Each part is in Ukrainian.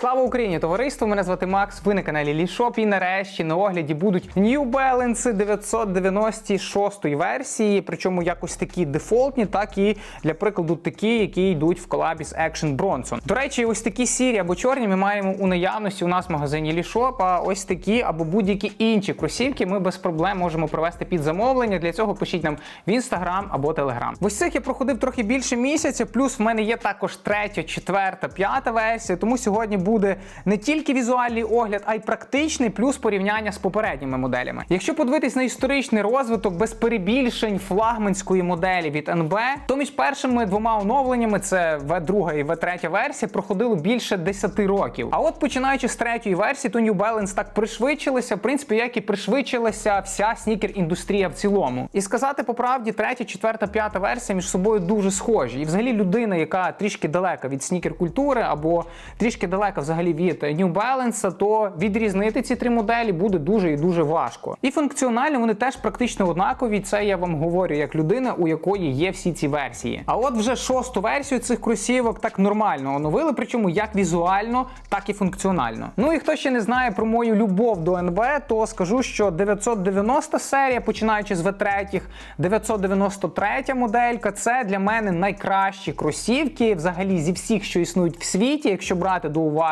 Слава Україні, товариство! Мене звати Макс. Ви на каналі Лішоп. І нарешті на огляді будуть New Balance 996 версії. Причому якось такі дефолтні, так і для прикладу такі, які йдуть в колабі з Action Bronson. До речі, ось такі сірі або чорні ми маємо у наявності у нас в магазині Лішоп. А ось такі або будь-які інші кросівки ми без проблем можемо провести під замовлення. Для цього пишіть нам в інстаграм або телеграм. Ось цих я проходив трохи більше місяця. Плюс в мене є також третя, четверта, п'ята версія. Тому сьогодні буде не тільки візуальний огляд, а й практичний, плюс порівняння з попередніми моделями. Якщо подивитись на історичний розвиток без перебільшень флагманської моделі від НБ, то між першими двома оновленнями це V2 і V3 версія проходило більше 10 років. А от починаючи з третьої версії, то New Balance так пришвидшилися, в принципі, як і пришвидшилася вся снікер-індустрія в цілому. І сказати по правді, третя, четверта, п'ята версія між собою дуже схожі. І взагалі людина, яка трішки далека від снікер-культури або трішки далека взагалі від New Balance, то відрізнити ці три моделі буде дуже і дуже важко. І функціонально вони теж практично однакові. Це я вам говорю як людина, у якої є всі ці версії. А от вже шосту версію цих кросівок так нормально оновили, причому як візуально, так і функціонально. Ну і хто ще не знає про мою любов до НБ, то скажу, що 990 серія, починаючи з V3, 993 моделька, це для мене найкращі кросівки взагалі зі всіх, що існують в світі, якщо брати до уваги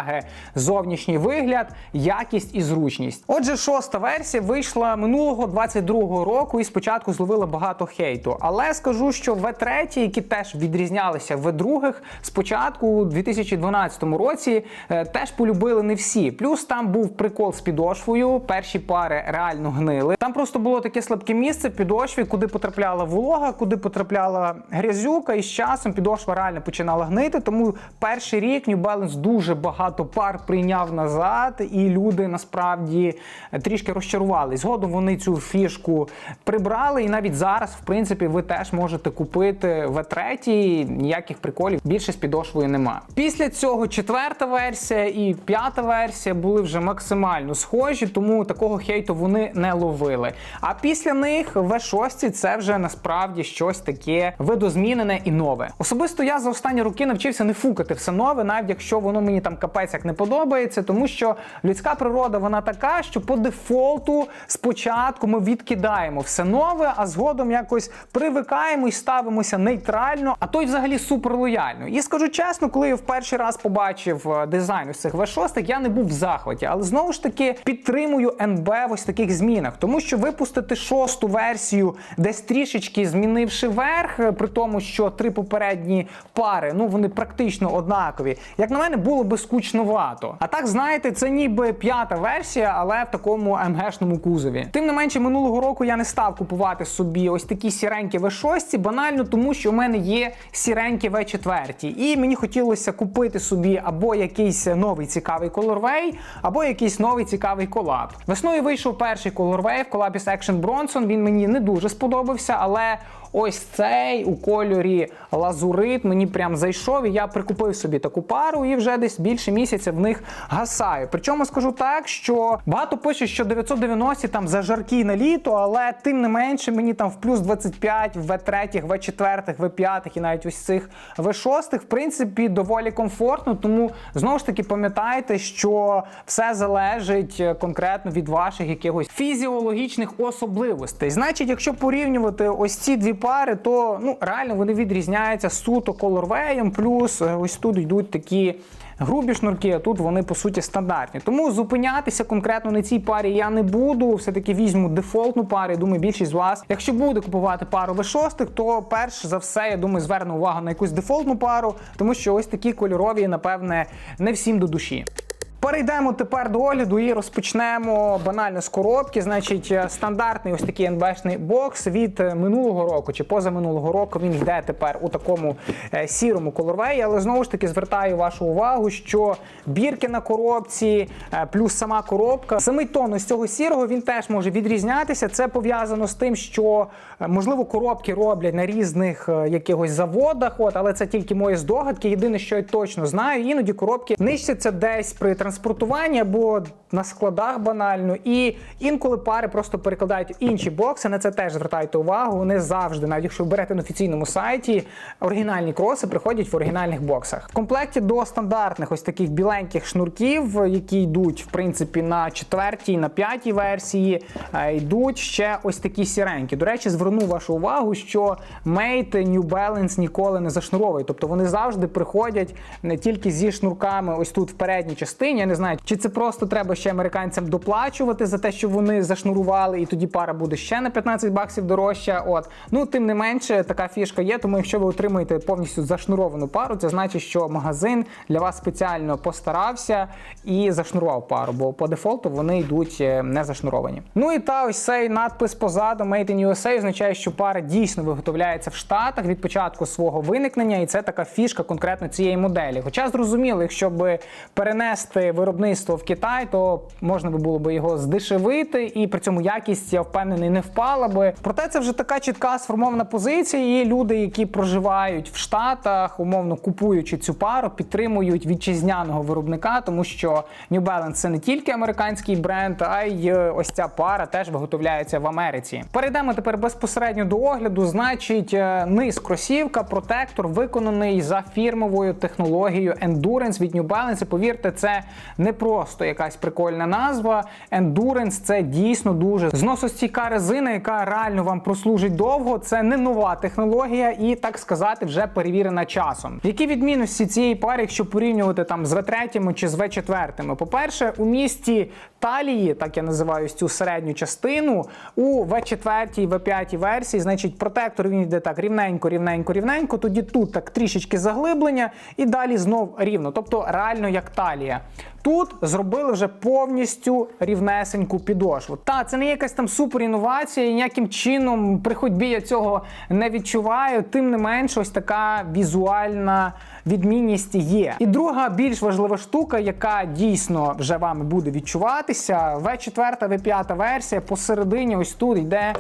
зовнішній вигляд, якість і зручність. Отже, шоста версія вийшла минулого 22-го року і спочатку зловила багато хейту. Але скажу, що V3, які теж відрізнялися в других, спочатку у 2012 році е, теж полюбили не всі. Плюс там був прикол з підошвою. Перші пари реально гнили. Там просто було таке слабке місце в підошві, куди потрапляла волога, куди потрапляла грязюка, і з часом підошва реально починала гнити. Тому перший рік New Balance дуже багато пар прийняв назад, і люди насправді е, трішки розчарували. Згодом вони цю фішку прибрали, і навіть зараз, в принципі, ви теж можете купити V3, ніяких приколів більше з підошвою нема. Після цього четверта версія і п'ята версія були вже максимально схожі, тому такого хейту вони не ловили. А після них V6 це вже насправді щось таке видозмінене і нове. Особисто я за останні роки навчився не фукати все нове, навіть якщо воно мені там капець як не подобається, тому що людська природа вона така, що по дефолту спочатку ми відкидаємо все нове, а згодом якось привикаємо і ставимося нейтрально, а то й взагалі суперлояльно. І скажу чесно, коли я в перший раз побачив е, дизайн ось цих V6, я не був в захваті, але знову ж таки підтримую НБ в ось таких змінах, тому що випустити шосту версію, десь трішечки змінивши верх, е, при тому, що три попередні пари, ну вони практично однакові. Як на мене, було би скучновато. А так, знаєте, це ніби п'ята версія, але в такому МГшному кузові. Тим не менше, минулого року я не став купувати собі ось такі сіренькі V6, банально тому, що у мене є сіренькі V4. І мені хотілося купити собі або якийсь новий цікавий колорвей, або якийсь новий цікавий колаб. Весною вийшов перший колорвей в колабі з Action Bronson. Він мені не дуже сподобався, але ось цей у кольорі лазурит мені прям зайшов, і я прикупив собі таку пару і вже десь більше місяця в них гасаю. Причому скажу так, що багато пишуть, що 990 там зажаркі на літо, але тим не менше мені там в плюс 25 в В3, В4, В5 і навіть ось цих В6, в принципі, доволі комфортно. Тому знову ж таки пам'ятайте, що все залежить е, конкретно від ваших якихось фізіологічних особливостей. Значить, якщо порівнювати ось ці дві пари, то ну реально вони відрізняються суто колорвеєм, плюс е, ось тут йдуть такі. Грубі шнурки, а тут вони по суті стандартні. Тому зупинятися конкретно на цій парі я не буду. Все-таки візьму дефолтну пару. Я думаю, більшість з вас, якщо буде купувати пару V6, то перш за все, я думаю, зверне увагу на якусь дефолтну пару, тому що ось такі кольорові, напевне, не всім до душі. Перейдемо тепер до огляду і розпочнемо банально з коробки. Значить, е, стандартний ось такий НБшний бокс від е, минулого року чи позаминулого року він йде тепер у такому е, сірому колорвеї. Але знову ж таки звертаю вашу увагу, що бірки на коробці, плюс сама коробка, самий тон ось цього сірого він теж може відрізнятися. Це пов'язано з тим, що можливо коробки роблять на різних якихось заводах, от але це тільки мої здогадки. Єдине, що я точно знаю, іноді коробки нищаться десь при транспортуванні транспортуванні або на складах банально. І інколи пари просто перекладають інші бокси. На це теж звертайте увагу. Вони завжди, навіть якщо ви берете на офіційному сайті, оригінальні кроси приходять в оригінальних боксах. В комплекті до стандартних ось таких біленьких шнурків, які йдуть в принципі на четвертій, на п'ятій версії, е, йдуть ще ось такі сіренькі. До речі, зверну вашу увагу, що Mate New Balance ніколи не зашнуровує. Тобто вони завжди приходять не тільки зі шнурками, ось тут в передній частині. Я не знаю, чи це просто треба ще американцям доплачувати за те, що вони зашнурували, і тоді пара буде ще на 15 баксів дорожча. От ну тим не менше, така фішка є. Тому якщо ви отримуєте повністю зашнуровану пару, це значить, що магазин для вас спеціально постарався і зашнурував пару, бо по дефолту вони йдуть е, не зашнуровані. Ну і та ось цей надпис позаду Made in USA означає, що пара дійсно виготовляється в Штатах від початку свого виникнення, і це така фішка конкретно цієї моделі. Хоча зрозуміло, якщо б перенести виробництво в Китай, то можна би було би його здешевити, і при цьому якість я впевнений не впала би. Проте це вже така чітка сформована позиція. І люди, які проживають в Штатах, умовно купуючи цю пару, підтримують вітчизняного виробника, тому що New Balance це не тільки американський бренд, а й е, ось ця пара теж виготовляється в Америці. Перейдемо тепер безпосередньо до огляду. Значить, е, низ кросівка, протектор виконаний за фірмовою технологією Endurance від New Balance. Повірте, це не просто якась прикольна назва. Endurance – це дійсно дуже зносостійка резина, яка реально вам прослужить довго. Це не нова технологія і, так сказати, вже перевірена часом. Які відмінності цієї пари, якщо порівнювати там з V3 чи з V4? По-перше, у місті талії, так я називаю цю середню частину, у V4, V5 версії, значить, протектор він йде так рівненько, рівненько, рівненько. Тоді тут так трішечки заглиблення, і далі знов рівно, тобто реально як талія. Тут зробили вже повністю рівнесеньку підошву. Та це не якась там супер інновація, і ніяким чином при ходьбі я цього не відчуваю. Тим не менш, ось така візуальна відмінність є. І друга більш важлива штука, яка дійсно вже вами буде відчуватися, V4, V5 версія посередині, ось тут йде.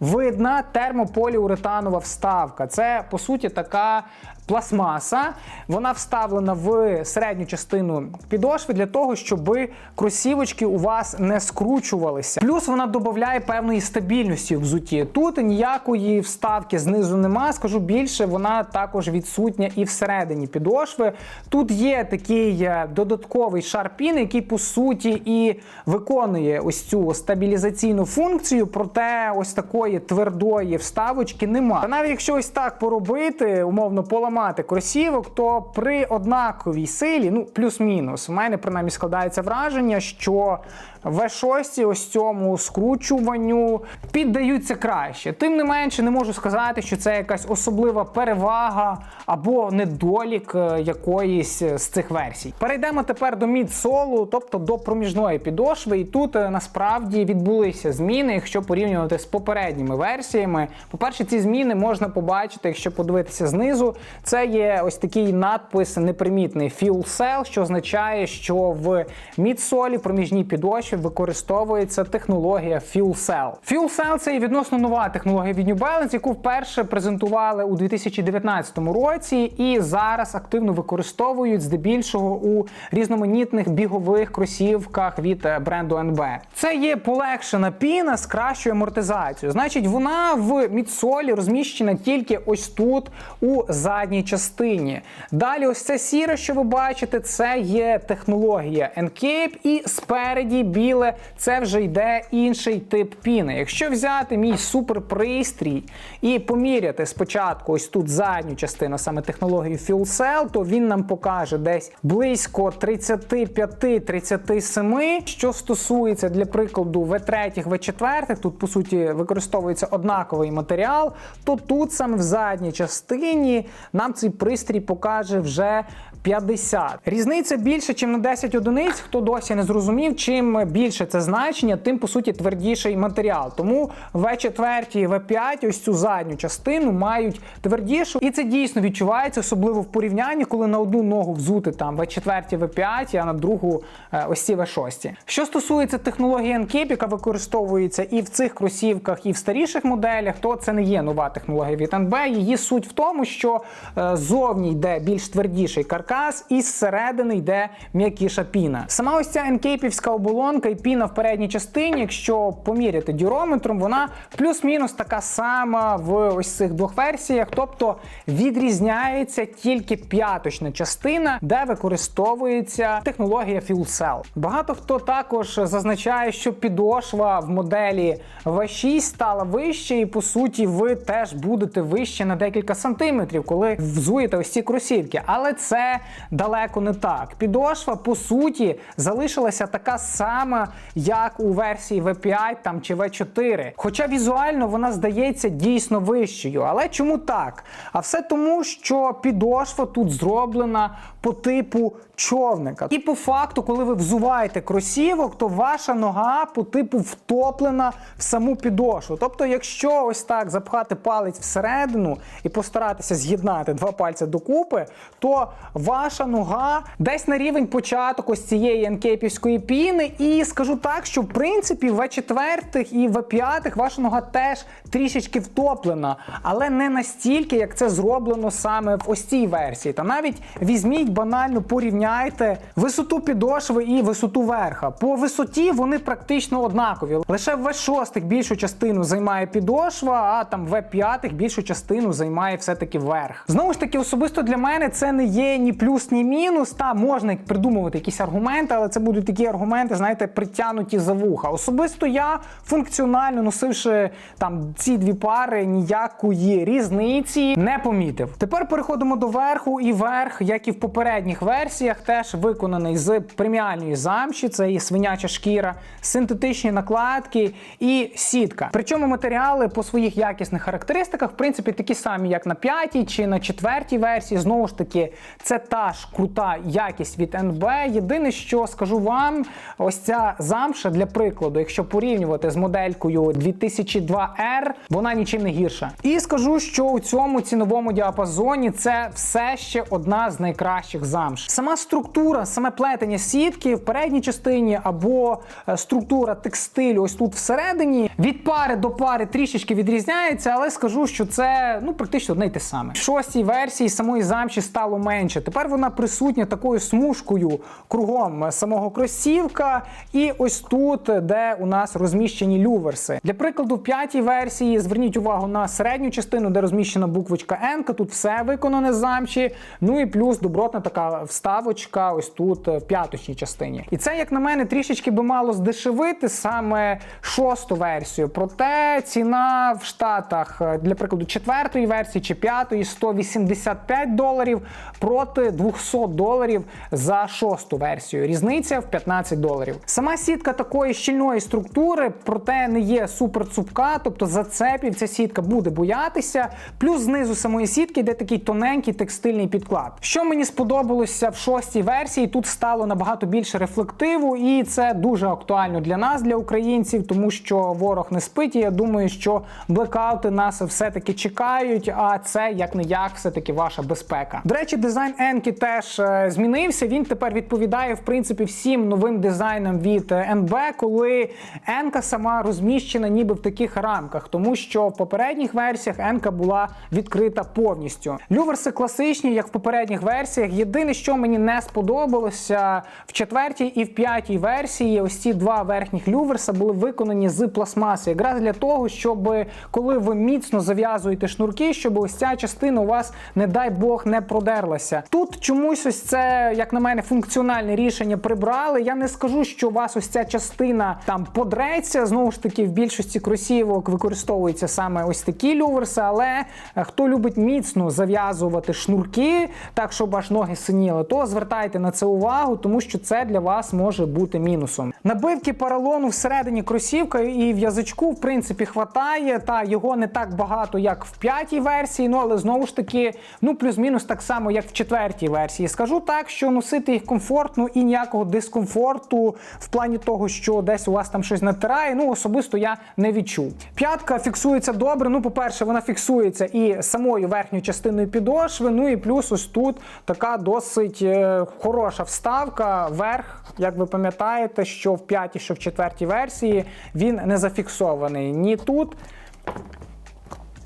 Видна термополіуретанова вставка. Це по суті така пластмаса. Вона вставлена в середню частину підошви для того, щоб кросівочки у вас не скручувалися. Плюс вона додає певної стабільності в взутті. Тут ніякої вставки знизу нема. Скажу більше, вона також відсутня і всередині підошви. Тут є такий е, додатковий шар піни, який по суті і виконує ось цю стабілізаційну функцію, проте ось такої твердої вставочки нема. Та навіть якщо ось так поробити, умовно поламати кросівок, то при однаковій силі, ну плюс-мінус, в мене принаймні складається враження, що V6 ось цьому скручуванню піддаються краще. Тим не менше, не можу сказати, що це якась особлива перевага або недолік е, якоїсь з цих версій. Перейдемо тепер до мідсолу, тобто до проміжної підошви. І тут е, насправді відбулися зміни, якщо порівнювати з попередніми версіями. По-перше, ці зміни можна побачити, якщо подивитися знизу. Це є ось такий надпис непримітний Fuel Cell, що означає, що в мідсолі проміжній підошві використовується технологія Fuel Cell. Fuel Cell – це є відносно нова технологія від New Balance, яку вперше презентували у 2019 році, і зараз активно використовують здебільшого у різноманітних бігових кросівках від е, бренду NB. Це є полегшена піна з кращою амортизацією. Значить, вона в мідсолі розміщена тільки ось тут, у задній частині. Далі, ось це сіре, що ви бачите, це є технологія Encape, і спереді біле це вже йде інший тип піни. Якщо взяти мій суперпристрій і поміряти спочатку ось тут задню частину, саме технологію Fuel Cell, то він нам покаже десь близько 35-37. Що стосується для прикладу V3, V4, тут по суті використовується однаковий матеріал, то тут саме в задній частині нам цей пристрій покаже вже 50. Різниця більше, ніж на 10 одиниць. Хто досі не зрозумів, чим більше це значення, тим по суті твердіший матеріал. Тому V4 і V5 ось цю задню частину мають твердішу, і це дійсно відчувається, особливо в порівнянні, коли на одну ногу взути там V4, V5, а на другу е, ось ці V6. Що стосується технології Encap, яка використовується і в цих кросівках, і в старіших моделях, то це не є нова технологія від NB. Її суть в тому, що е, зовні йде більш твердіший каркас. Якраз із середини йде м'якіша піна. Сама ось ця енкейпівська оболонка і піна в передній частині, якщо поміряти дюрометром, вона плюс-мінус така сама в ось цих двох версіях, тобто відрізняється тільки п'яточна частина, де використовується технологія Fuel Cell. Багато хто також зазначає, що підошва в моделі V6 стала вище, і по суті ви теж будете вище на декілька сантиметрів, коли взуєте ось ці кросівки. Але це далеко не так. Підошва по суті залишилася така сама, як у версії V5 там чи V4. Хоча візуально вона здається дійсно вищою. Але чому так? А все тому, що підошва тут зроблена по типу човника. І по факту, коли ви взуваєте кросівок, то ваша нога по типу втоплена в саму підошву. Тобто, якщо ось так запхати палець всередину і постаратися з'єднати два пальці докупи, то ваша нога десь на рівень початок ось цієї енкейпівської піни. І скажу так, що в принципі в четвертих і в п'ятих ваша нога теж трішечки втоплена, але не настільки, як це зроблено саме в ось цій версії. Та навіть візьміть банально порівняйте висоту підошви і висоту верха. По висоті вони практично однакові. Лише в V6 більшу частину займає підошва, а там в V5 більшу частину займає все-таки верх. Знову ж таки, особисто для мене це не є ні плюс, ні мінус. Та можна придумувати якісь аргументи, але це будуть такі аргументи, знаєте, притягнуті за вуха. Особисто я функціонально носивши там ці дві пари, ніякої різниці не помітив. Тепер переходимо до верху, і верх, як і в попередніх версіях, теж виконаний з преміальної замші, це і свиняча шкіра, синтетичні накладки і сітка. Причому матеріали по своїх якісних характеристиках, в принципі, такі самі, як на п'ятій чи на четвертій версії. Знову ж таки, це та ж крута якість від НБ. Єдине, що скажу вам, ось ця замша для прикладу, якщо порівнювати з моделькою 2002R, вона нічим не гірша. І скажу, що у цьому ціновому діапазоні це все ще одна з найкращих замш. Сама структура, саме плетення сітки в передній частині або е, структура текстилю, ось тут всередині, від пари до пари трішечки відрізняється, але скажу, що це ну практично одне й те саме. В шостій версії самої замші стало менше. Тепер вона присутня такою смужкою кругом самого кросівка, і ось тут, де у нас розміщені люверси. Для прикладу, в п'ятій версії зверніть увагу на середню частину, де розміщена буквочка N. Тут все виконане з замші. Ну і плюс добротна така вставочка, ось тут в п'яточній частині. І це, як на мене, трішечки би мало здешевити саме шосту версію. Проте ціна в Штатах е, для прикладу четвертої версії чи п'ятої 185 доларів проти 200 доларів за шосту версію. Різниця в 15 доларів. Сама сітка такої щільної структури, проте не є супер цупка, тобто зацепів ця сітка буде боятися. Плюс знизу самої сітки йде такий тоненький текстильний підклад. Що мені сподобалося в шостій версії, тут стало набагато більше рефлективу, і це дуже актуально для нас, для українців, тому що ворог не спить. І я думаю, що блекаути нас все-таки чекають. А це як не як, все-таки ваша безпека. До речі, дизайн Енки теж е, змінився. Він тепер відповідає в принципі всім новим дизайнам від е, НБ, коли Енка сама розміщена ніби в таких рамках, тому що в попередніх версіях Енка була відкрита повністю. Люверси класичні, як в попередніх версіях. Єдине, що мені не сподобалося в четвертій і в п'ятій версії, ось ці два верхніх люверса були виконані з пластмаси, якраз для того, щоб коли ви міцно зав'язуєте шнурки, щоб ось ця частина у вас, не дай Бог, не продерлася. Тут чомусь ось це, як на мене, функціональне рішення прибрали. Я не скажу, що у вас ось ця частина там подреться. Знову ж таки, в більшості кросівок використовуються саме ось такі люверси, але е, хто любить міцно зав'язувати шнурки, так щоб аж ноги синіли, то звертайте на це увагу, тому що це для вас може бути мінусом. Набивки поролону всередині кросівка і в язичку, в принципі, хватає, та його не так багато, як в п'ятій версії, ну але знову ж таки, ну плюс-мінус так само, як в четвертій версії. Скажу так, що носити їх комфортно і ніякого дискомфорту в плані того, що десь у вас там щось натирає. Ну особисто я не відчув. П'ятка фіксується добре. Ну, по-перше, вона фіксується і самою верхньою частиною підошви. Ну і плюс ось тут така досить е, хороша вставка. Верх, як ви пам'ятаєте, що в п'ятій, що в четвертій версії він не зафіксований ні тут,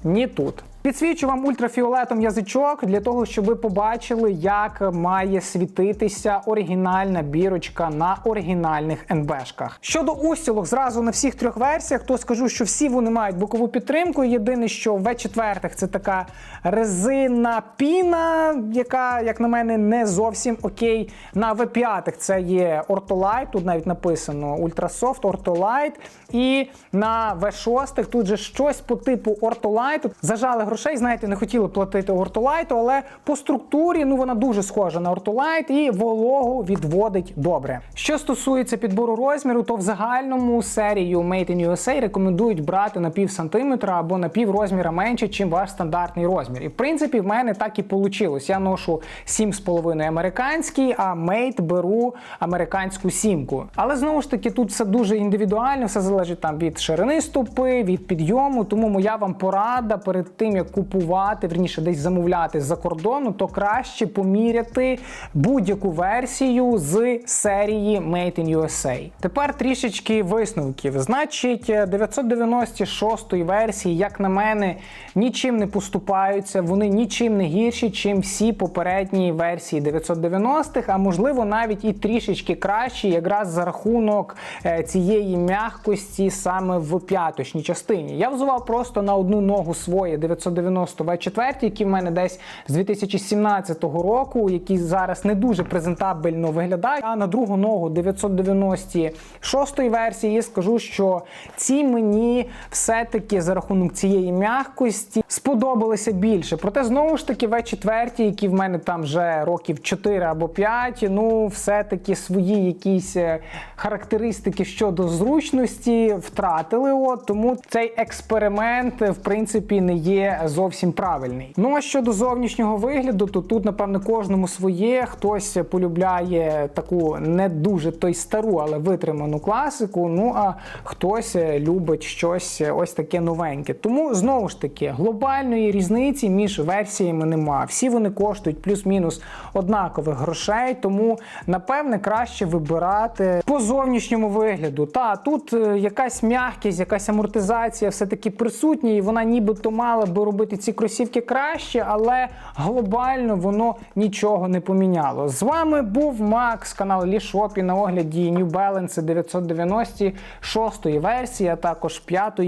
ні тут. Підсвічу вам ультрафіолетом язичок для того, щоб ви побачили, як має світитися оригінальна бірочка на оригінальних НБшках. Щодо устілок, зразу на всіх трьох версіях, то скажу, що всі вони мають бокову підтримку. Єдине, що в V4 це така резина піна, яка, як на мене, не зовсім окей. На V5 це є Ortolite, тут навіть написано Ultrasoft, Ortolite. І на V6 тут же щось по типу Ortolite. Зажали грошей, знаєте, не хотіли платити Ortolite, але по структурі ну вона дуже схожа на Ortolite і вологу відводить добре. Що стосується підбору розміру, то в загальному серію Made in USA рекомендують брати на пів сантиметра або на пів розміра менше, чим ваш стандартний розмір. І в принципі, в мене так і вийшло. Я ношу 7,5 американський, а Made беру американську сімку. Але знову ж таки, тут все дуже індивідуально, все залежить там від ширини стопи, від підйому. Тому моя вам порада перед тим, як купувати, верніше десь замовляти з-за кордону, то краще поміряти будь-яку версію з серії Made in USA. Тепер трішечки висновків. Значить, 996 версії, як на мене, нічим не поступаються, вони нічим не гірші, чим всі попередні версії 990-х, а можливо навіть і трішечки кращі, якраз за рахунок е, цієї м'якості саме в п'яточній частині. Я взував просто на одну ногу своє 990 V4, які в мене десь з 2017 року, які зараз не дуже презентабельно виглядають. А на другу ногу 996 версії скажу, що ці мені все-таки за рахунок цієї м'якості сподобалися більше. Проте знову ж таки V4, які в мене там вже років 4 або 5, ну все-таки свої якісь е, характеристики щодо зручності втратили. От тому цей експеримент в принципі не є зовсім правильний. Ну а щодо зовнішнього вигляду, то тут, напевно, кожному своє. Хтось полюбляє таку не дуже той стару, але витриману класику. Ну а хтось любить щось ось таке новеньке. Тому знову ж таки глобальної різниці між версіями нема. Всі вони коштують плюс-мінус однакових грошей. Тому напевне краще вибирати по зовнішньому вигляду. Та тут е, якась м'якість, якась амортизація все таки присутня, і вона нібито мала би робити ці кросівки краще, але глобально воно нічого не поміняло. З вами був Макс, канал Лішопі на огляді New Balance 996 версії, а також 5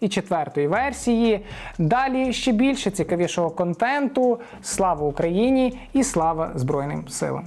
і 4 версії. Далі ще більше цікавішого контенту. Слава Україні і слава Збройним силам!